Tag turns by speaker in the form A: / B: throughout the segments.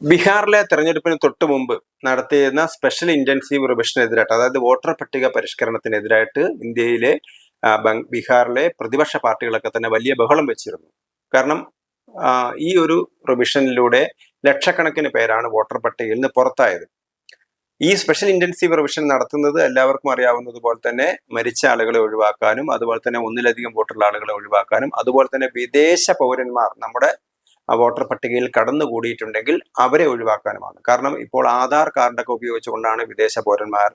A: ബീഹാറിലെ തെരഞ്ഞെടുപ്പിന് തൊട്ടു മുമ്പ് നടത്തിയിരുന്ന സ്പെഷ്യൽ ഇന്റൻസീവ് റിവിഷനെതിരായിട്ട് അതായത് വോട്ടർ പട്ടിക പരിഷ്കരണത്തിനെതിരായിട്ട് ഇന്ത്യയിലെ ബീഹാറിലെ പ്രതിപക്ഷ പാർട്ടികളൊക്കെ തന്നെ വലിയ ബഹളം വെച്ചിരുന്നു. കാരണം ഈ ഒരു റിവിഷനിലൂടെ ലക്ഷക്കണക്കിന് പേരാണ് വോട്ടർ പട്ടികയിൽ നിന്ന് പുറത്തായത്. ഈ സ്പെഷ്യൽ ഇന്റൻസീവ് റിവിഷൻ നടത്തുന്നത് എല്ലാവർക്കും അറിയാവുന്നതുപോലെ തന്നെ മരിച്ച ആളുകളെ ഒഴിവാക്കാനും അതുപോലെ തന്നെ ഒന്നിലധികം വോട്ടുള്ള ആളുകളെ ഒഴിവാക്കാനും അതുപോലെ തന്നെ വിദേശ പൗരന്മാർ നമ്മുടെ വോട്ടർ പട്ടികയിൽ കടന്നുകൂടിയിട്ടുണ്ടെങ്കിൽ അവരെ ഒഴിവാക്കാനുമാണ്. കാരണം ഇപ്പോൾ ആധാർ കാർഡൊക്കെ ഉപയോഗിച്ചുകൊണ്ടാണ് വിദേശ പൗരന്മാർ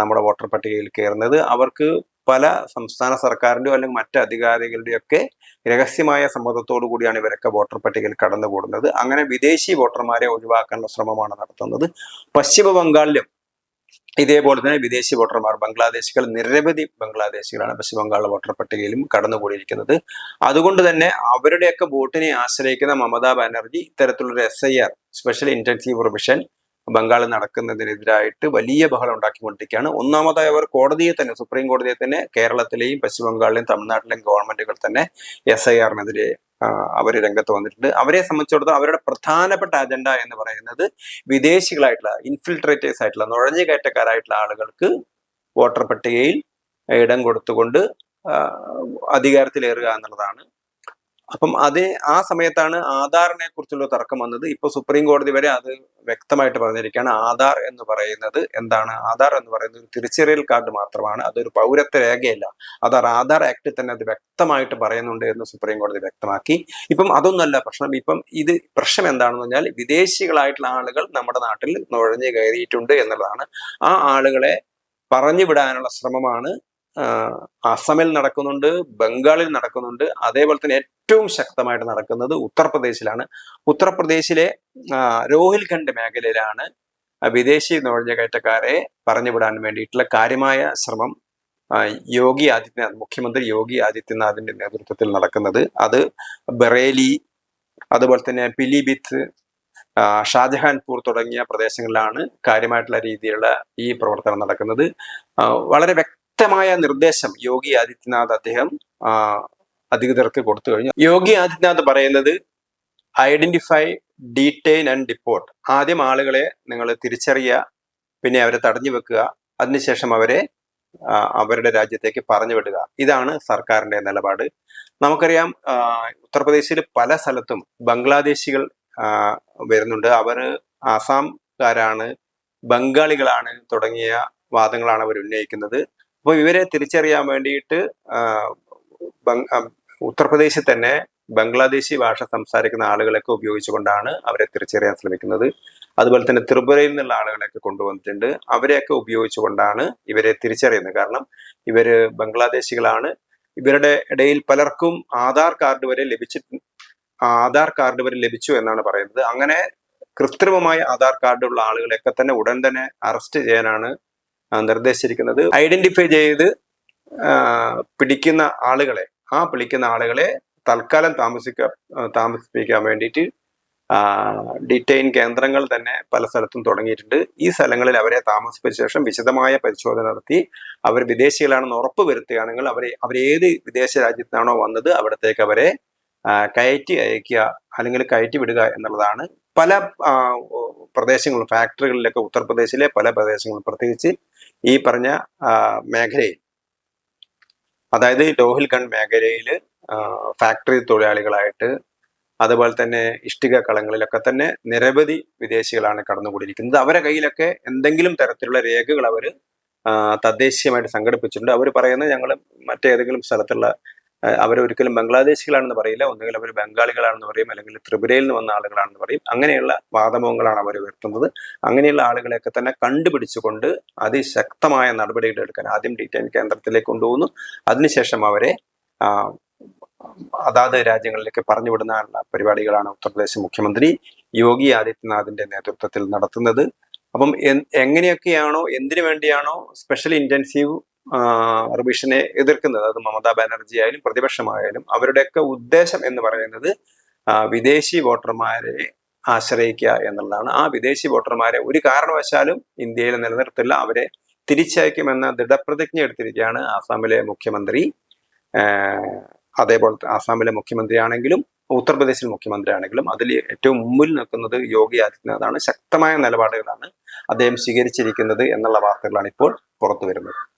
A: നമ്മുടെ വോട്ടർ പട്ടികയിൽ കയറുന്നത്. അവർക്ക് പല സംസ്ഥാന സർക്കാരിന്റെയോ അല്ലെങ്കിൽ മറ്റ് അധികാരികളുടെയൊക്കെ രഹസ്യമായ സമ്മതത്തോടു കൂടിയാണ് ഇവരൊക്കെ വോട്ടർ പട്ടികയിൽ കടന്നുകൂടുന്നത്. അങ്ങനെ വിദേശി വോട്ടർമാരെ ഒഴിവാക്കാനുള്ള ശ്രമമാണ് നടത്തുന്നത്. പശ്ചിമ ബംഗാളിലും ഇതേപോലെ തന്നെ വിദേശി വോട്ടർമാർ ബംഗ്ലാദേശികൾ നിരവധി ബംഗ്ലാദേശികളാണ് പശ്ചിമ ബംഗാളിലെ വോട്ടർ പട്ടികയിലും കടന്നുകൂടിയിരിക്കുന്നത്. അതുകൊണ്ട് തന്നെ അവരുടെയൊക്കെ വോട്ടിനെ ആശ്രയിക്കുന്ന മമതാ ബാനർജി ഇത്തരത്തിലുള്ള S I R special intensive provision ബംഗാളിൽ നടക്കുന്നതിനെതിരായിട്ട് വലിയ ബഹളം ഉണ്ടാക്കിക്കൊണ്ടിരിക്കുകയാണ്. ഒന്നാമതായി അവർ കോടതിയെ തന്നെ സുപ്രീം കോടതിയെ തന്നെ കേരളത്തിലെയും പശ്ചിമ ബംഗാളിലെയും തമിഴ്നാട്ടിലെയും ഗവൺമെന്റുകൾ തന്നെ എസ് ഐ ആറിനെതിരെ അവർ രംഗത്ത് വന്നിട്ടുണ്ട്. അവരെ സംബന്ധിച്ചിടത്തോളം അവരുടെ പ്രധാനപ്പെട്ട അജണ്ട എന്ന് പറയുന്നത് വിദേശികളായിട്ടുള്ള ഇൻഫിൽട്രേറ്റേഴ്സ് ആയിട്ടുള്ള നുഴഞ്ഞുകയറ്റക്കാരായിട്ടുള്ള ആളുകൾക്ക് വോട്ടർ പട്ടികയിൽ ഇടം കൊടുത്തുകൊണ്ട് അധികാരത്തിലേറുക എന്നുള്ളതാണ് അപ്പം അതേ ആ സമയത്താണ് ആധാറിനെ കുറിച്ചുള്ള തർക്കം വന്നത്. ഇപ്പൊ സുപ്രീം കോടതി വരെ അത് വ്യക്തമായിട്ട് പറഞ്ഞിരിക്കുകയാണ്. ആധാർ എന്ന് പറയുന്നത് എന്താണ്? ആധാർ എന്ന് പറയുന്നത് ഒരു തിരിച്ചറിയൽ കാർഡ് മാത്രമാണ്. അതൊരു പൗരത്വ രേഖയല്ല. അതാർ ആധാർ ആക്ട് തന്നെ അത് വ്യക്തമായിട്ട് പറയുന്നുണ്ട് എന്ന് സുപ്രീം കോടതി വ്യക്തമാക്കി. ഇപ്പം അതൊന്നല്ല പ്രശ്നം. ഇപ്പം ഇത് പ്രശ്നം എന്താണെന്ന് പറഞ്ഞാൽ വിദേശികളായിട്ടുള്ള ആളുകൾ നമ്മുടെ നാട്ടിൽ നുഴഞ്ഞു കയറിയിട്ടുണ്ട് എന്നുള്ളതാണ്. ആ ആളുകളെ പറഞ്ഞു വിടാനുള്ള ശ്രമമാണ് അസമിൽ നടക്കുന്നുണ്ട് ബംഗാളിൽ നടക്കുന്നുണ്ട്. അതേപോലെ തന്നെ ഏറ്റവും ശക്തമായിട്ട് നടക്കുന്നത് ഉത്തർപ്രദേശിലാണ്. ഉത്തർപ്രദേശിലെ രോഹിൽഖണ്ഡ് മേഖലയിലാണ് വിദേശി നുഴഞ്ഞുകയറ്റക്കാരെ പറഞ്ഞുവിടാൻ വേണ്ടിയിട്ടുള്ള കാര്യമായ ശ്രമം യോഗി ആദിത്യനാഥ് മുഖ്യമന്ത്രി യോഗി ആദിത്യനാഥിന്റെ നേതൃത്വത്തിൽ നടക്കുന്നത്. അത് ബറേലി അതുപോലെ തന്നെ പിലിഭിത്ത് ഷാജഹാൻപൂർ തുടങ്ങിയ പ്രദേശങ്ങളിലാണ് കാര്യമായിട്ടുള്ള രീതിയിലുള്ള ഈ പ്രവർത്തനം നടക്കുന്നത്. വളരെ വ്യക്തമായ നിർദ്ദേശം യോഗി ആദിത്യനാഥ് അദ്ദേഹം അധികൃതർക്ക് കൊടുത്തു കഴിഞ്ഞു. യോഗി ആദിത്യനാഥ് പറയുന്നത് ഐഡന്റിഫൈ ഡീറ്റെയിൻ ആൻഡ് ഡിപ്പോർട്ട് ആദ്യം ആളുകളെ നിങ്ങൾ തിരിച്ചറിയുക പിന്നെ അവരെ തടഞ്ഞു വെക്കുക അതിനുശേഷം അവരെ അവരുടെ രാജ്യത്തേക്ക് പറഞ്ഞു വിടുക. ഇതാണ് സർക്കാരിന്റെ നിലപാട്. നമുക്കറിയാം ഉത്തർപ്രദേശിൽ പല സ്ഥലത്തും ബംഗ്ലാദേശികൾ വരുന്നുണ്ട്. അവർ ആസാംകാരാണ് ബംഗാളികളാണ് തുടങ്ങിയ വാദങ്ങളാണ് അവർ ഉന്നയിക്കുന്നത്. അപ്പോൾ ഇവരെ തിരിച്ചറിയാൻ വേണ്ടിയിട്ട് ഉത്തർപ്രദേശിൽ തന്നെ ബംഗ്ലാദേശി ഭാഷ സംസാരിക്കുന്ന ആളുകളൊക്കെ ഉപയോഗിച്ചുകൊണ്ടാണ് അവരെ തിരിച്ചറിയാൻ ശ്രമിക്കുന്നത്. അതുപോലെ തന്നെ ത്രിപുരയിൽ നിന്നുള്ള ആളുകളെയൊക്കെ കൊണ്ടുവന്നിട്ടുണ്ട്. അവരെയൊക്കെ ഉപയോഗിച്ചുകൊണ്ടാണ് ഇവരെ തിരിച്ചറിയുന്നത്. കാരണം ഇവർ ബംഗ്ലാദേശികളാണ്. ഇവരുടെ ഇടയിൽ പലർക്കും ആധാർ കാർഡ് വരെ ലഭിച്ചിട്ട് ആധാർ കാർഡ് വരെ ലഭിച്ചു എന്നാണ് പറയുന്നത്. അങ്ങനെ കൃത്രിമമായ ആധാർ കാർഡുള്ള ആളുകളെയൊക്കെ തന്നെ ഉടൻ തന്നെ അറസ്റ്റ് ചെയ്യാനാണ് നിർദ്ദേശിച്ചിരിക്കുന്നത്. ഐഡന്റിഫൈ ചെയ്ത് പിടിക്കുന്ന ആളുകളെ ആ പിടിക്കുന്ന ആളുകളെ തൽക്കാലം താമസിക്ക താമസിപ്പിക്കാൻ വേണ്ടിയിട്ട് ഡിറ്റൈൻ കേന്ദ്രങ്ങൾ തന്നെ പല സ്ഥലത്തും തുടങ്ങിയിട്ടുണ്ട്. ഈ സ്ഥലങ്ങളിൽ അവരെ താമസിപ്പിച്ച ശേഷം വിശദമായ പരിശോധന നടത്തി അവർ വിദേശികളാണെന്ന് ഉറപ്പ് വരുത്തുകയാണെങ്കിൽ അവരെ അവരേത് വിദേശ രാജ്യത്താണോ വന്നത് അവിടത്തേക്ക് അവരെ കയറ്റി അയക്കുക അല്ലെങ്കിൽ കയറ്റി വിടുക എന്നുള്ളതാണ്. പല പ്രദേശങ്ങളും ഫാക്ടറികളിലൊക്കെ ഉത്തർപ്രദേശിലെ പല പ്രദേശങ്ങളും പ്രത്യേകിച്ച് ഈ പറഞ്ഞ മേഖലയിൽ. അതായത് രോഹിൽഖണ്ഡ് മേഖലയിൽ ഫാക്ടറി തൊഴിലാളികളായിട്ട് അതുപോലെ തന്നെ ഇഷ്ടിക കളങ്ങളിലൊക്കെ തന്നെ നിരവധി വിദേശികളാണ് കടന്നുകൂടിയിരിക്കുന്നത്. അവരെ കയ്യിലൊക്കെ എന്തെങ്കിലും തരത്തിലുള്ള രേഖകൾ അവർ തദ്ദേശീയമായിട്ട് സംഘടിപ്പിച്ചിട്ടുണ്ട്. അവർ പറയുന്നത് ഞങ്ങൾ മറ്റേതെങ്കിലും സ്ഥലത്തുള്ള അവർ ഒരിക്കലും ബംഗ്ലാദേശികളാണെന്ന് പറയില്ല. ഒന്നുകിൽ അവർ ബംഗാളികളാണെന്ന് പറയും അല്ലെങ്കിൽ ത്രിപുരയിൽ നിന്ന് വന്ന ആളുകളാണെന്ന് പറയും. അങ്ങനെയുള്ള വാദമുഖങ്ങളാണ് അവർ ഉയർത്തുന്നത്. അങ്ങനെയുള്ള ആളുകളെയൊക്കെ തന്നെ കണ്ടുപിടിച്ചുകൊണ്ട് അതിശക്തമായ നടപടികൾ എടുക്കാൻ ആദ്യം ഡീറ്റെയിൻ കേന്ദ്രത്തിലേക്ക് കൊണ്ടുപോകുന്നു. അതിനുശേഷം അവരെ അതാത് രാജ്യങ്ങളിലേക്ക് പറഞ്ഞു വിടുന്ന പരിപാടികളാണ് ഉത്തർപ്രദേശ് മുഖ്യമന്ത്രി യോഗി ആദിത്യനാഥിന്റെ നേതൃത്വത്തിൽ നടത്തുന്നത്. അപ്പം എങ്ങനെയൊക്കെയാണോ എന്തിനു വേണ്ടിയാണോ സ്പെഷ്യൽ ഇന്റൻസീവ് റിവിഷനെ എതിർക്കുന്നത്. അത് മമതാ ബാനർജി ആയാലും പ്രതിപക്ഷമായാലും അവരുടെയൊക്കെ ഉദ്ദേശം എന്ന് പറയുന്നത് വിദേശി വോട്ടർമാരെ ആശ്രയിക്കുക എന്നുള്ളതാണ്. ആ വിദേശി വോട്ടർമാരെ ഒരു കാരണവശാലും ഇന്ത്യയിൽ നിലനിർത്തില്ല. അവരെ തിരിച്ചയക്കുമെന്ന ദൃഢപ്രതിജ്ഞ എടുത്തിരിക്കുകയാണ് ആസാമിലെ മുഖ്യമന്ത്രി. അതേപോലെ ആസാമിലെ മുഖ്യമന്ത്രിയാണെങ്കിലും ഉത്തർപ്രദേശിൽ മുഖ്യമന്ത്രിയാണെങ്കിലും അതിൽ ഏറ്റവും മുമ്പിൽ നിൽക്കുന്നത് യോഗി ആദിത്യനാഥാണ്. ശക്തമായ നിലപാടുകളാണ് അദ്ദേഹം സ്വീകരിച്ചിരിക്കുന്നത് എന്നുള്ള വാർത്തകളാണ് ഇപ്പോൾ പുറത്തു വരുന്നത്